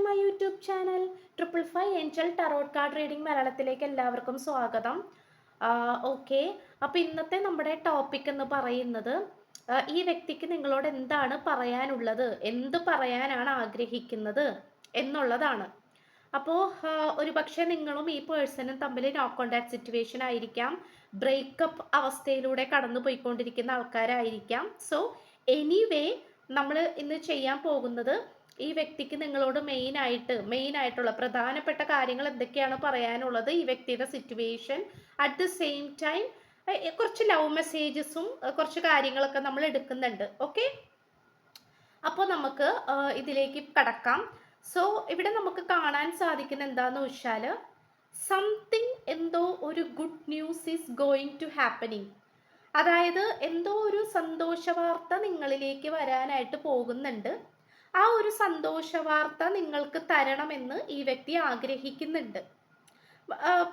To my YouTube channel triple five angel tarot card reading മലയാളത്തിലേക്ക് എല്ലാവർക്കും സ്വാഗതം. Okay. അപ്പോൾ ഇന്നത്തെ നമ്മുടെ ടോപ്പിക് എന്ന് പറയുന്നത് ഈ വ്യക്തിക്ക് നിങ്ങളോട് എന്താണ് പറയാനുള്ളത്? എന്ത് പറയാനാണ് ആഗ്രഹിക്കുന്നത് എന്നുള്ളതാണ്. അപ്പോൾ ഒരു പക്ഷേ നിങ്ങളും ഈ പേഴ്സണും തമ്മിൽ നോ കോണ്ടാക്ട് സിറ്റുവേഷൻ ആയിരിക്കാം. ബ്രേക്കപ്പ് അവസ്ഥയിലൂടെ കടന്നു പോയിക്കൊണ്ടിരിക്കുന്ന ആൾക്കാരായിരിക്കാം. സോ എനിവേ നമ്മൾ ഇന്ന് ചെയ്യാൻ പോകുന്നത് ഈ വ്യക്തിക്ക് നിങ്ങളോട് മെയിൻ ആയിട്ട് മെയിൻ ആയിട്ടുള്ള പ്രധാനപ്പെട്ട കാര്യങ്ങൾ എന്തൊക്കെയാണ് പറയാനുള്ളത് ഈ വ്യക്തിയുടെ situation at the same time കുറച്ച് ലവ് മെസ്സേജസും കുറച്ച് കാര്യങ്ങളൊക്കെ നമ്മൾ എടുക്കുന്നുണ്ട്. ഓക്കെ അപ്പോൾ നമുക്ക് ഇതിലേക്ക് കടക്കാം. സോ ഇവിടെ നമുക്ക് കാണാൻ സാധിക്കുന്ന എന്താന്ന് വെച്ചാൽ സംതിങ് എന്തോ ഒരു good news is going to happening അതായത് എന്തോ ഒരു സന്തോഷ വാർത്ത നിങ്ങളിലേക്ക് വരാനായിട്ട് പോകുന്നുണ്ട്. ആ ഒരു സന്തോഷ വാർത്ത നിങ്ങൾക്ക് തരണമെന്ന് ഈ വ്യക്തി ആഗ്രഹിക്കുന്നുണ്ട്.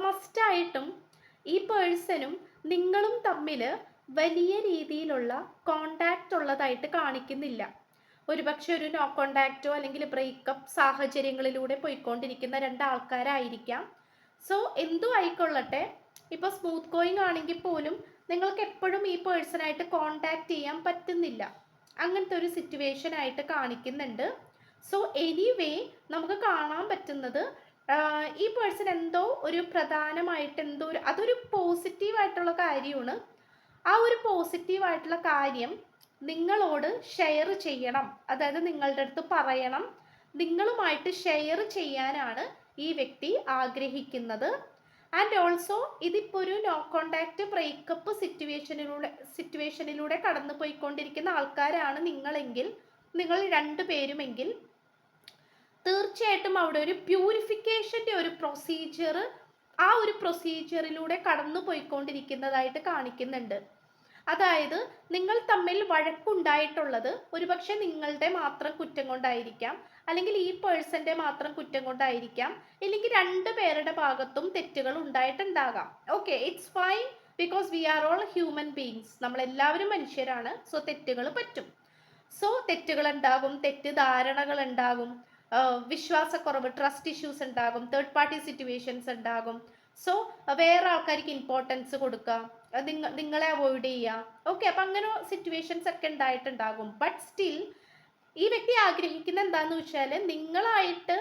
മസ്റ്റായിട്ടും ഈ പേഴ്സണും നിങ്ങളും തമ്മിൽ വലിയ രീതിയിലുള്ള കോണ്ടാക്റ്റ് ഉള്ളതായിട്ട് കാണിക്കുന്നില്ല. ഒരുപക്ഷെ ഒരു നോ കോണ്ടാക്റ്റോ അല്ലെങ്കിൽ ബ്രേക്കപ്പ് സാഹചര്യങ്ങളിലൂടെ പോയിക്കൊണ്ടിരിക്കുന്ന രണ്ടാൾക്കാരായിരിക്കാം. സോ എന്തു ആയിക്കൊള്ളട്ടെ? ഇപ്പോൾ സ്മൂത്ത് ഗോയിങ് ആണെങ്കിൽ പോലും നിങ്ങൾക്ക് എപ്പോഴും ഈ പേഴ്സണായിട്ട് കോണ്ടാക്ട് ചെയ്യാൻ പറ്റുന്നില്ല. അങ്ങനത്തെ ഒരു സിറ്റുവേഷൻ ആയിട്ട് കാണിക്കുന്നുണ്ട്. സോ എനിവേ നമുക്ക് കാണാൻ പറ്റുന്നത് ഈ പേഴ്സൺ എന്തോ ഒരു പ്രധാനമായിട്ട് എന്തോ ഒരു അതൊരു പോസിറ്റീവായിട്ടുള്ള കാര്യമാണ്. ആ ഒരു പോസിറ്റീവായിട്ടുള്ള കാര്യം നിങ്ങളോട് ഷെയർ ചെയ്യണം. അതായത് നിങ്ങളുടെ അടുത്ത് പറയണം. നിങ്ങളുമായിട്ട് ഷെയർ ചെയ്യാനാണ് ഈ വ്യക്തി ആഗ്രഹിക്കുന്നത്. ആൻഡ് ഓൾസോ ഇതിപ്പോൾ ഒരു നോ കോണ്ടാക്ട് ബ്രേക്കപ്പ് സിറ്റുവേഷനിലൂടെ സിറ്റുവേഷനിലൂടെ കടന്നു പോയിക്കൊണ്ടിരിക്കുന്ന ആൾക്കാരാണ് നിങ്ങളെങ്കിൽ നിങ്ങൾ രണ്ടുപേരുമെങ്കിൽ തീർച്ചയായിട്ടും അവിടെ ഒരു പ്യൂരിഫിക്കേഷന്റെ ഒരു പ്രൊസീജിയർ ആ ഒരു പ്രൊസീജിയറിലൂടെ കടന്നു പോയിക്കൊണ്ടിരിക്കുന്നതായിട്ട് കാണിക്കുന്നുണ്ട്. അതായത് നിങ്ങൾ തമ്മിൽ വഴക്കുണ്ടായിട്ടുള്ളത് ഒരുപക്ഷെ നിങ്ങളുടെ മാത്രം കുറ്റം കൊണ്ടായിരിക്കാം അല്ലെങ്കിൽ ഈ പേഴ്സന്റെ മാത്രം കുറ്റം കൊണ്ടായിരിക്കാം അല്ലെങ്കിൽ രണ്ട് പേരുടെ ഭാഗത്തും തെറ്റുകൾ ഉണ്ടായിട്ടുണ്ടാകാം. Okay it's fine because we are all human beings നമ്മൾ എല്ലാവരും മനുഷ്യരാണ് സോ തെറ്റുകൾ പറ്റും. സോ തെറ്റുകൾ ഉണ്ടാകും തെറ്റിദ്ധാരണകൾ ഉണ്ടാകും വിശ്വാസക്കുറവ് ട്രസ്റ്റ് ഇഷ്യൂസ് ഉണ്ടാകും തേർഡ് പാർട്ടി സിറ്റുവേഷൻസ് ഉണ്ടാകും സോ വേറെ ആൾക്കാർക്ക് ഇമ്പോർട്ടൻസ് കൊടുക്കുക നിങ്ങൾ നിങ്ങ നിങ്ങളെ അവോയ്ഡ് ചെയ്യുക ഓക്കെ അപ്പം അങ്ങനെ സിറ്റുവേഷൻസ് ഒക്കെ ഉണ്ടായിട്ടുണ്ടാകും. ബട്ട് സ്റ്റിൽ ഈ വ്യക്തി ആഗ്രഹിക്കുന്ന എന്താന്ന് വെച്ചാൽ നിങ്ങളായിട്ട്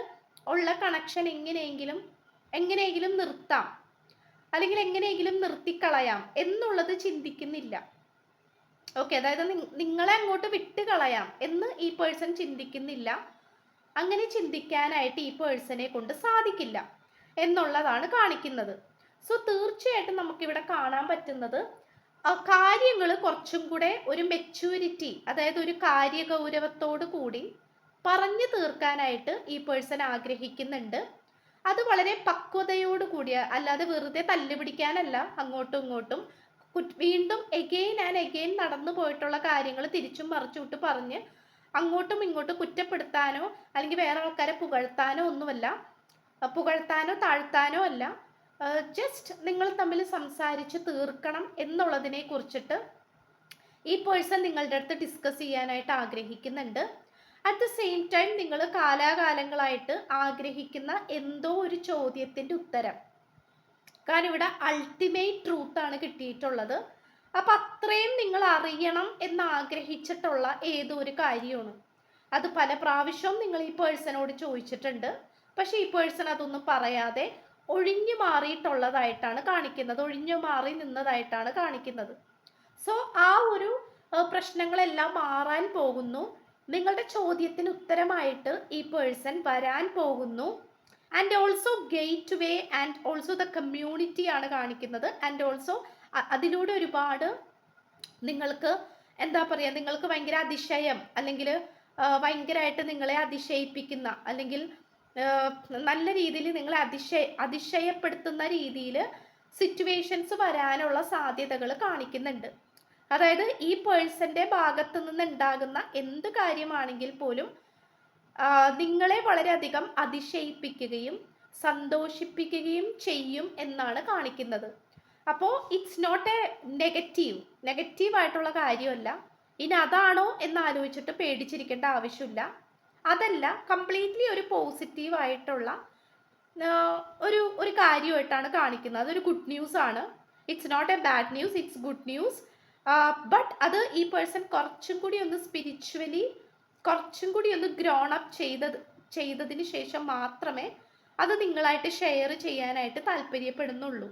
ഉള്ള കണക്ഷൻ എങ്ങനെയെങ്കിലും എങ്ങനെയെങ്കിലും നിർത്താം. അല്ലെങ്കിൽ എങ്ങനെയെങ്കിലും നിർത്തിക്കളയാം എന്നുള്ളത് ചിന്തിക്കുന്നില്ല. ഓക്കെ അതായത് നിങ്ങളെ അങ്ങോട്ട് വിട്ട് കളയാം എന്ന് ഈ പേഴ്സൺ ചിന്തിക്കുന്നില്ല. അങ്ങനെ ചിന്തിക്കാനായിട്ട് ഈ പേഴ്സണെ കൊണ്ട് സാധിക്കില്ല. എന്നുള്ളതാണ് കാണിക്കുന്നത്. സോ തീർച്ചയായിട്ടും നമുക്കിവിടെ കാണാൻ പറ്റുന്നത് കാര്യങ്ങൾ കുറച്ചും കൂടെ ഒരു മെച്യൂരിറ്റി അതായത് ഒരു കാര്യഗൗരവത്തോടു കൂടി പറഞ്ഞു തീർക്കാനായിട്ട് ഈ പേഴ്സൺ ആഗ്രഹിക്കുന്നുണ്ട്. അത് വളരെ പക്വതയോട് കൂടിയ അല്ലാതെ വെറുതെ തല്ലുപിടിക്കാനല്ല അങ്ങോട്ടും ഇങ്ങോട്ടും വീണ്ടും എഗെയിൻ ആൻഡ് എഗെയിൻ നടന്നു പോയിട്ടുള്ള കാര്യങ്ങൾ തിരിച്ചും മറിച്ചുവിട്ട് പറഞ്ഞ് അങ്ങോട്ടും ഇങ്ങോട്ടും കുറ്റപ്പെടുത്താനോ അല്ലെങ്കിൽ വേറെ ആൾക്കാരെ പുകഴ്ത്താനോ ഒന്നുമല്ല. പുകഴ്ത്താനോ താഴ്ത്താനോ അല്ല. ജസ്റ്റ് നിങ്ങൾ തമ്മിൽ സംസാരിച്ച് തീർക്കണം എന്നുള്ളതിനെ കുറിച്ചിട്ട് ഈ പേഴ്സൺ നിങ്ങളുടെ അടുത്ത് ഡിസ്കസ് ചെയ്യാനായിട്ട് ആഗ്രഹിക്കുന്നുണ്ട്. അറ്റ് ദ സെയിം ടൈം നിങ്ങൾ കാലാകാലങ്ങളായിട്ട് ആഗ്രഹിക്കുന്ന എന്തോ ഒരു ചോദ്യത്തിന്റെ ഉത്തരം. കാരണം ഇവിടെ അൾട്ടിമേറ്റ് ട്രൂത്ത് ആണ് കിട്ടിയിട്ടുള്ളത്. അപ്പം അത്രയും നിങ്ങൾ അറിയണം എന്ന് ആഗ്രഹിച്ചിട്ടുള്ള ഏതോ ഒരു കാര്യമാണ്. അത് പല പ്രാവശ്യവും നിങ്ങൾ ഈ പേഴ്സണോട് ചോദിച്ചിട്ടുണ്ട്. പക്ഷേ ഈ പേഴ്സൺ അതൊന്നും പറയാതെ ഒഴിഞ്ഞു മാറിയിട്ടുള്ളതായിട്ടാണ് കാണിക്കുന്നത്. ഒഴിഞ്ഞു മാറി നിന്നതായിട്ടാണ് കാണിക്കുന്നത്. സോ ആ ഒരു പ്രശ്നങ്ങളെല്ലാം മാറാൻ പോകുന്നു. നിങ്ങളുടെ ചോദ്യത്തിന് ഉത്തരമായിട്ട് ഈ പേഴ്സൺ വരാൻ പോകുന്നു. And also gateway and also the community ആണ് കാണിക്കുന്നത്. ആൻഡ് ഓൾസോ അതിലൂടെ ഒരുപാട് നിങ്ങൾക്ക് എന്താ പറയുക നിങ്ങൾക്ക് ഭയങ്കര അതിശയം അല്ലെങ്കിൽ ഭയങ്കരമായിട്ട് നിങ്ങളെ അതിശയിപ്പിക്കുന്ന അല്ലെങ്കിൽ നല്ല രീതിയിൽ നിങ്ങളെ അതിശയ അതിശയപ്പെടുത്തുന്ന രീതിയിൽ സിറ്റുവേഷൻസ് വരാനുള്ള സാധ്യതകൾ കാണിക്കുന്നുണ്ട്. അതായത് ഈ പേഴ്സന്റെ ഭാഗത്തു നിന്നുണ്ടാകുന്ന എന്ത് കാര്യമാണെങ്കിൽ പോലും നിങ്ങളെ വളരെയധികം അതിശയിപ്പിക്കുകയും സന്തോഷിപ്പിക്കുകയും ചെയ്യും എന്നാണ് കാണിക്കുന്നത്. അപ്പോൾ it's not a negative negative ആയിട്ടുള്ള കാര്യമല്ല. ഇനി അതാണോ എന്ന് ആലോചിച്ചിട്ട് പേടിച്ചിരിക്കേണ്ട ആവശ്യമില്ല. അതല്ല കംപ്ലീറ്റ്ലി ഒരു പോസിറ്റീവ് ആയിട്ടുള്ള ഒരു ഒരു കാര്യമായിട്ടാണ് കാണിക്കുന്നത്. അതൊരു ഗുഡ് ന്യൂസ് ആണ്. It's not a bad news it's good news but അത് ഈ പേഴ്സൺ കുറച്ചും കൂടി ഒന്ന് സ്പിരിച്വലി കുറച്ചും കൂടി ഒന്ന് ഗ്രോൺ അപ്പ് ചെയ്തത് ചെയ്തതിന് ശേഷം മാത്രമേ അത് നിങ്ങളായിട്ട് ഷെയർ ചെയ്യാനായിട്ട് താല്പര്യപ്പെടുന്നുള്ളൂ.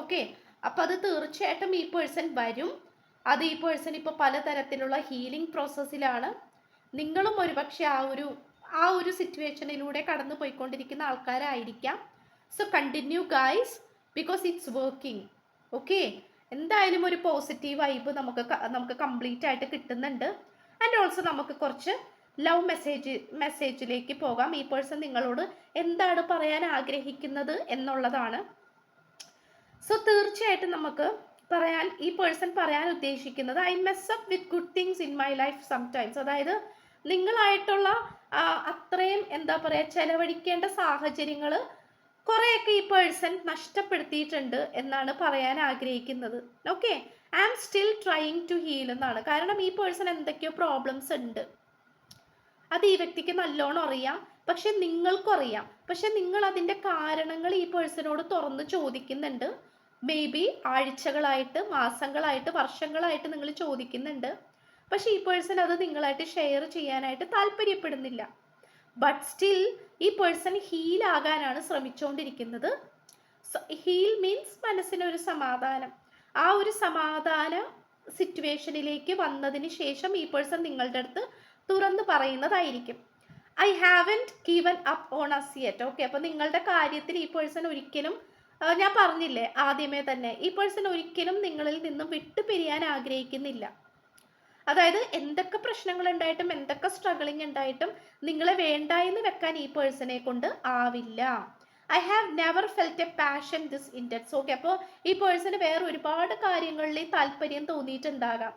ഓക്കെ അപ്പോൾ അത് തീർച്ചയായിട്ടും ഈ പേഴ്സൺ വരും. അത് ഈ പേഴ്സൺ ഇപ്പോൾ പലതരത്തിലുള്ള ഹീലിംഗ് പ്രോസസ്സിലാണ് നിങ്ങളും ഒരുപക്ഷെ ആ ഒരു ആ ഒരു സിറ്റുവേഷനിലൂടെ കടന്നു പോയിക്കൊണ്ടിരിക്കുന്ന ആൾക്കാരായിരിക്കാം. So continue guys because it's working okay എന്തായാലും ഒരു പോസിറ്റീവ് വൈബ് നമുക്ക് നമുക്ക് കംപ്ലീറ്റ് ആയിട്ട് കിട്ടുന്നുണ്ട്. ആൻഡ് ഓൾസോ നമുക്ക് കുറച്ച് ലവ് മെസ്സേജ് മെസ്സേജിലേക്ക് പോകാം. ഈ പേഴ്സൺ നിങ്ങളോട് എന്താണ് പറയാൻ ആഗ്രഹിക്കുന്നത് എന്നുള്ളതാണ്. സോ തീർച്ചയായിട്ടും നമുക്ക് പറയാൻ ഈ പേഴ്സൺ പറയാൻ ഉദ്ദേശിക്കുന്നത് I mess up with good things in my life sometimes അതായത് നിങ്ങളായിട്ടുള്ള അത്രയും എന്താ പറയുക ചെലവഴിക്കേണ്ട സാഹചര്യങ്ങൾ കുറേയൊക്കെ ഈ പേഴ്സൺ നഷ്ടപ്പെടുത്തിയിട്ടുണ്ട് എന്നാണ് പറയാൻ ആഗ്രഹിക്കുന്നത്. Okay I am still trying to heal എന്നാണ്. കാരണം ഈ പേഴ്സൺ എന്തൊക്കെയോ പ്രോബ്ലംസ് ഉണ്ട്. അത് ഈ വ്യക്തിക്ക് നല്ലോണം അറിയാം. പക്ഷെ നിങ്ങൾക്കും അറിയാം പക്ഷെ നിങ്ങൾ അതിന്റെ കാരണങ്ങൾ ഈ പേഴ്സണോട് തുറന്ന് ചോദിക്കുന്നുണ്ട്. മേ ബി ആഴ്ചകളായിട്ട് മാസങ്ങളായിട്ട് വർഷങ്ങളായിട്ട് നിങ്ങൾ ചോദിക്കുന്നുണ്ട്. പക്ഷെ ഈ പേഴ്സൺ അത് നിങ്ങളായിട്ട് ഷെയർ ചെയ്യാനായിട്ട് താല്പര്യപ്പെടുന്നില്ല. ബട്ട് സ്റ്റിൽ ഈ പേഴ്സൺ ഹീൽ ആകാനാണ് ശ്രമിച്ചുകൊണ്ടിരിക്കുന്നത് ഹീൽ മീൻസ് മനസ്സിനൊരു സമാധാനം. ആ ഒരു സമാധാന സിറ്റുവേഷനിലേക്ക് വന്നതിന് ശേഷം ഈ പേഴ്സൺ നിങ്ങളുടെ അടുത്ത് തുറന്ന് പറയുന്നതായിരിക്കും. I haven't given up on us yet okay അപ്പോൾ നിങ്ങളുടെ കാര്യത്തിൽ ഈ പേഴ്സൺ ഒരിക്കലും ഞാൻ പറഞ്ഞില്ലേ ആദ്യമേ തന്നെ ഈ പേഴ്സൺ ഒരിക്കലും നിങ്ങളിൽ നിന്നും വിട്ടുപിരിയാൻ ആഗ്രഹിക്കുന്നില്ല. അതായത് എന്തൊക്കെ പ്രശ്നങ്ങൾ ഉണ്ടായിട്ടും എന്തൊക്കെ സ്ട്രഗിളിങ് ഉണ്ടായിട്ടും നിങ്ങളെ വേണ്ട എന്ന് വെക്കാൻ ഈ പേഴ്സണെ കൊണ്ട് ആവില്ല. I have never felt a passion this index okay അപ്പോൾ ഈ പേഴ്സണ് വേറെ ഒരുപാട് കാര്യങ്ങളിൽ താല്പര്യം തോന്നിയിട്ടുണ്ടാകാം.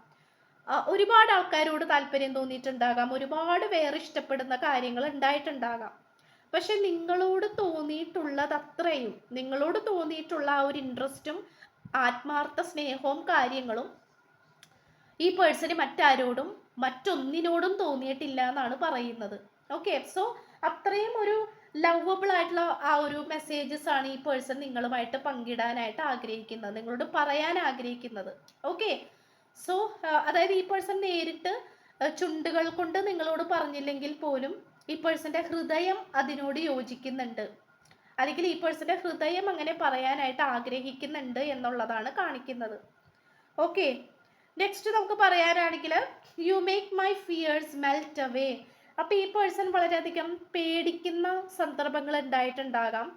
ഒരുപാട് ആൾക്കാരോട് താല്പര്യം തോന്നിയിട്ടുണ്ടാകാം. ഒരുപാട് വേറെ ഇഷ്ടപ്പെടുന്ന കാര്യങ്ങൾ ഉണ്ടായിട്ടുണ്ടാകാം. പക്ഷെ നിങ്ങളോട് തോന്നിയിട്ടുള്ളത് അത്രയും. നിങ്ങളോട് തോന്നിയിട്ടുള്ള ആ ഒരു ഇൻട്രസ്റ്റും ആത്മാർത്ഥ സ്നേഹവും കാര്യങ്ങളും ഈ പേഴ്സണ് മറ്റാരോടും മറ്റൊന്നിനോടും തോന്നിയിട്ടില്ല എന്നാണ് പറയുന്നത്. ഓക്കെ സോ അത്രയും ഒരു ലവബിൾ ആയിട്ടുള്ള ആ ഒരു മെസ്സേജസ് ആണ് ഈ പേഴ്സൺ നിങ്ങളുമായിട്ട് പങ്കിടാനായിട്ട് ആഗ്രഹിക്കുന്നത് നിങ്ങളോട് പറയാൻ ആഗ്രഹിക്കുന്നത്. ഓക്കെ സോ അതായത് ഈ പേഴ്സൺ നേരിട്ട് ചുണ്ടുകൾ കൊണ്ട് നിങ്ങളോട് പറഞ്ഞില്ലെങ്കിൽ പോലും ഈ പേഴ്സന്റെ ഹൃദയം അതിനോട് യോജിക്കുന്നുണ്ട്. അല്ലെങ്കിൽ ഈ പേഴ്സന്റെ ഹൃദയം അങ്ങനെ പറയാനായിട്ട് ആഗ്രഹിക്കുന്നുണ്ട് എന്നുള്ളതാണ് കാണിക്കുന്നത്. ഓക്കെ നെക്സ്റ്റ് നമുക്ക് പറയാനാണെങ്കിൽ you make my fears melt away അപ്പോൾ ഈ പേഴ്സൺ വളരെയധികം പേടിക്കുന്ന സന്ദർഭങ്ങൾ ഉണ്ടായിട്ടുണ്ടാകാം.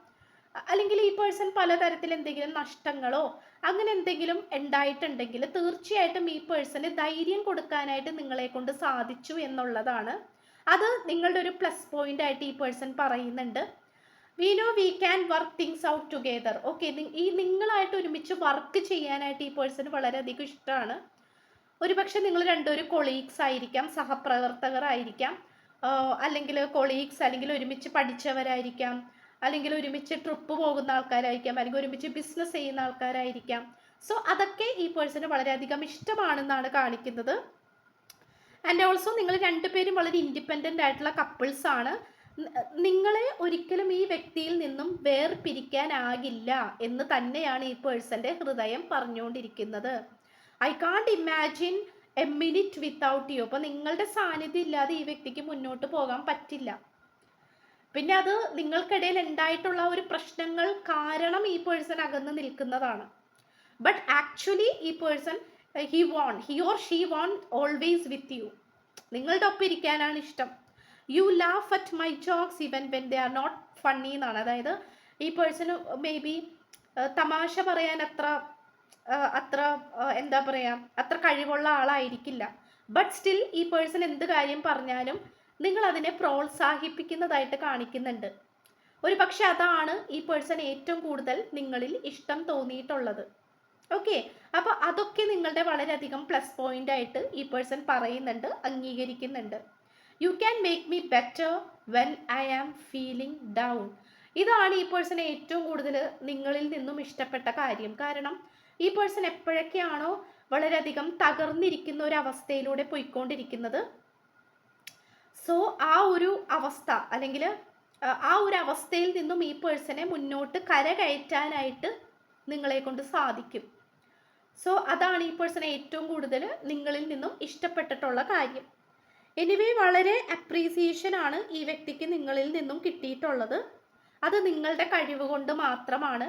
അല്ലെങ്കിൽ ഈ പേഴ്സൺ പലതരത്തിൽ എന്തെങ്കിലും നഷ്ടങ്ങളോ അങ്ങനെ എന്തെങ്കിലും ഉണ്ടായിട്ടുണ്ടെങ്കിൽ തീർച്ചയായിട്ടും ഈ പേഴ്സണ് ധൈര്യം കൊടുക്കാനായിട്ട് നിങ്ങളെ കൊണ്ട് സാധിച്ചു എന്നുള്ളതാണ്. അത് നിങ്ങളുടെ ഒരു പ്ലസ് പോയിന്റ് ആയിട്ട് ഈ പേഴ്സൺ പറയുന്നുണ്ട്. We know we can work things out together okay ഈ നിങ്ങളായിട്ട് ഒരുമിച്ച് വർക്ക് ചെയ്യാനായിട്ട് ഈ പേഴ്സൺ വളരെയധികം ഇഷ്ടമാണ്. ഒരുപക്ഷെ നിങ്ങൾ രണ്ടുപേരും കൊളീഗ്സ് ആയിരിക്കാം സഹപ്രവർത്തകർ ആയിരിക്കാം അല്ലെങ്കിൽ കൊളീഗ്സ് അല്ലെങ്കിൽ ഒരുമിച്ച് പഠിച്ചവരായിരിക്കാം അല്ലെങ്കിൽ ഒരുമിച്ച് ട്രിപ്പ് പോകുന്ന ആൾക്കാരായിരിക്കാം അല്ലെങ്കിൽ ഒരുമിച്ച് ബിസിനസ് ചെയ്യുന്ന ആൾക്കാരായിരിക്കാം. സോ അതൊക്കെ ഈ പേഴ്സണ് വളരെയധികം ഇഷ്ടമാണെന്നാണ് കാണിക്കുന്നത്. ആൻഡ് ഓൾസോ നിങ്ങൾ രണ്ടുപേരും വളരെ ഇൻഡിപെൻഡന്റ് ആയിട്ടുള്ള കപ്പിൾസ് ആണ്. നിങ്ങളെ ഒരിക്കലും ഈ വ്യക്തിയിൽ നിന്നും വേർപിരിക്കാനാകില്ല എന്ന് തന്നെയാണ് ഈ പേഴ്സന്റെ ഹൃദയം പറഞ്ഞുകൊണ്ടിരിക്കുന്നത്. I can't imagine a minute without you അപ്പോൾ നിങ്ങളുടെ സാന്നിധ്യം ഇല്ലാതെ ഈ വ്യക്തിക്ക് മുന്നോട്ട് പോകാൻ പറ്റില്ല. പിന്നെ അത് നിങ്ങൾക്കിടയിൽ ഉണ്ടായിട്ടുള്ള ഒരു പ്രശ്നങ്ങൾ കാരണം ഈ പേഴ്സൺ അകന്ന് നിൽക്കുന്നതാണ്. ബട്ട് ആക്ച്വലി ഈ person he won't he or she won't always with you നിങ്ങളുടെ ഒപ്പം ഇരിക്കാനാണ് ഇഷ്ടം. You laugh at my jokes even when they are not funny എന്നാണ്. അതായത് ഈ പേഴ്സൺ മേ ബി തമാശ പറയാൻ അത്ര അത്ര എന്താ പറയുക അത്ര കഴിവുള്ള ആളായിരിക്കില്ല. ബട്ട് സ്റ്റിൽ ഈ പേഴ്സൺ എന്ത് കാര്യം പറഞ്ഞാലും നിങ്ങൾ അതിനെ പ്രോത്സാഹിപ്പിക്കുന്നതായിട്ട് കാണിക്കുന്നുണ്ട്. ഒരു പക്ഷെ അതാണ് ഈ പേഴ്സൺ ഏറ്റവും കൂടുതൽ നിങ്ങളിൽ ഇഷ്ടം തോന്നിയിട്ടുള്ളത്. ഓക്കെ അപ്പോൾ അതൊക്കെ നിങ്ങളുടെ വളരെയധികം പ്ലസ് പോയിന്റ് ആയിട്ട് ഈ പേഴ്സൺ പറയുന്നുണ്ട് അംഗീകരിക്കുന്നുണ്ട്. You can make me better when I am feeling down ഇതാണ് ഈ പേഴ്സൺ ഏറ്റവും കൂടുതൽ നിങ്ങളിൽ നിന്നും ഇഷ്ടപ്പെട്ട കാര്യം. കാരണം ഈ പേഴ്സൺ എപ്പോഴൊക്കെയാണോ വളരെയധികം തകർന്നിരിക്കുന്ന ഒരു അവസ്ഥയിലൂടെ പോയിക്കൊണ്ടിരിക്കുന്നത്? സോ ആ ഒരു അവസ്ഥ അല്ലെങ്കിൽ ആ ഒരു അവസ്ഥയിൽ നിന്നും ഈ പേഴ്സണെ മുന്നോട്ട് കരകയറ്റാനായിട്ട് നിങ്ങളെ കൊണ്ട് സാധിക്കും. സോ അതാണ് ഈ പേഴ്സൺ ഏറ്റവും കൂടുതൽ നിങ്ങളിൽ നിന്നും ഇഷ്ടപ്പെട്ടിട്ടുള്ള കാര്യം. എനിവേ വളരെ അപ്രീസിയേഷൻ ആണ് ഈ വ്യക്തിക്ക് നിങ്ങളിൽ നിന്നും കിട്ടിയിട്ടുള്ളത്. അത് നിങ്ങളുടെ കഴിവ് കൊണ്ട് മാത്രമാണ്.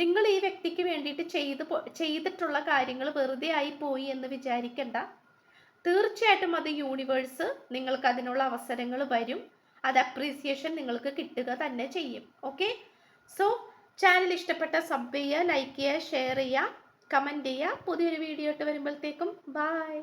നിങ്ങൾ ഈ വ്യക്തിക്ക് വേണ്ടിയിട്ട് ചെയ്ത് ചെയ്തിട്ടുള്ള കാര്യങ്ങൾ വെറുതെ ആയി പോയി എന്ന് വിചാരിക്കണ്ട. തീർച്ചയായിട്ടും അത് യൂണിവേഴ്സ് നിങ്ങൾക്ക് അതിനുള്ള അവസരങ്ങൾ വരും. അത് അപ്രീസിയേഷൻ നിങ്ങൾക്ക് കിട്ടുക തന്നെ ചെയ്യും. ഓക്കെ സോ ചാനൽ ഇഷ്ടപ്പെട്ട സബ് ചെയ്യുക ലൈക്ക് ചെയ്യുക ഷെയർ ചെയ്യുക കമന്റ് ചെയ്യുക. പുതിയൊരു വീഡിയോ ഇട്ട് വരുമ്പോഴത്തേക്കും ബായ്